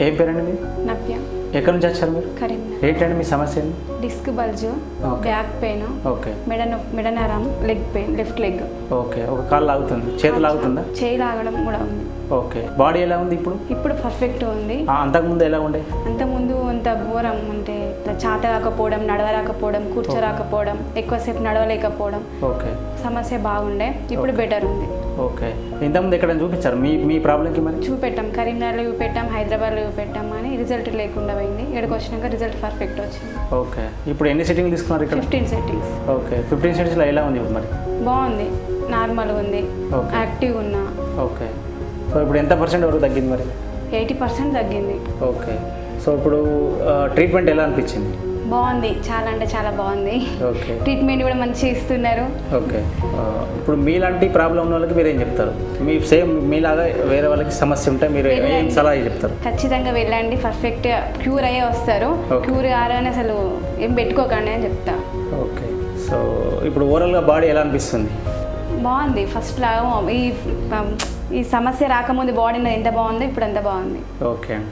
ఏం పేరండి మీరు నవ్య. ఎక్కడి నుంచి వచ్చారు మీరు? కరీంనగర్. ఏంటండి మీ సమస్య ఏంది? Disc bulge. Back pain okay. మెడ మెడ నరం leg pain left leg. Okay. ఒక కాలు లాగుతుంది. చేతి లాగుతుందా? చేయి లాగడం కూడా ఉంది. ఓకే. బాడీ ఎలా ఉంది ఇప్పుడు? ఇప్పుడు పర్ఫెక్ట్ ఉంది. ఆ, అంతకుముందు ఎలా ఉండే? అంతకుముందు అంత ఘోరం అంటే చాత రాకపోవడం నడవరాకపోవడం కూర్చోరాకపోవడం ఎక్కువసేపు నడవలేకపోవడం. ఓకే. సమస్య బాగుండే ఇప్పుడు బెటర్ ఉంది. ఓకే ఇంతకుముందు ఎక్కడ చూపించారు? మీ మీ ప్రాబ్లంకి మరి? చూపెట్టాం. కరీంనగర్లో చూపెట్టాం హైదరాబాద్లో చూపెట్టాం అని రిజల్ట్ లేకుండా పోయింది. ఇక్కడికి వచ్చినాక రిజల్ట్ పర్ఫెక్ట్ వచ్చింది. ఓకే ఇప్పుడు ఎన్ని సిట్టింగ్ తీసుకున్నారు ఇక్కడ? ఫిఫ్టీన్ సెట్టింగ్స్ ఓకే ఫిఫ్టీన్ సిట్టింగ్స్లో ఎలా ఉంది మరి? బాగుంది. నార్మల్గా ఉంది. యాక్టివ్ ఉన్నా. ఓకే సో ఇప్పుడు ఎంత పర్సెంట్ వరకు తగ్గింది మరి? ఎయిటీ పర్సెంట్ తగ్గింది. ఓకే సో ఇప్పుడు ట్రీట్మెంట్ ఎలా అనిపించింది? బాగుంది. చాలా అంటే చాలా బాగుంది. ఓకే. ట్రీట్మెంట్ కూడా మంచిగా ఇస్తున్నారు. ఓకే. ఇప్పుడు మీలాంటి ప్రాబ్లం ఉన్న వాళ్ళకి మీరు ఏం చెప్తారు? మీ సేమ్ మీలాగా వేరే వాళ్ళకి సమస్య ఉంటే మీరు ఏం. సలహా చెప్తారు? ఖచ్చితంగా వెళ్ళండి. పర్ఫెక్ట్ క్యూర్ అయ్యే వస్తారు. క్యూర్ కారని అసలు ఏం పెట్టుకోకండి అని చెప్తా. ఓకే. సో ఇప్పుడు ఓవరాల్గా బాడీ ఎలా అనిపిస్తుంది? బాగుంది. ఫస్ట్ లాగా ఈ ఈ సమస్య రాకముందు బాడీ ఎంత బాగుందో ఇప్పుడు అంత బాగుంది. ఓకే. అండి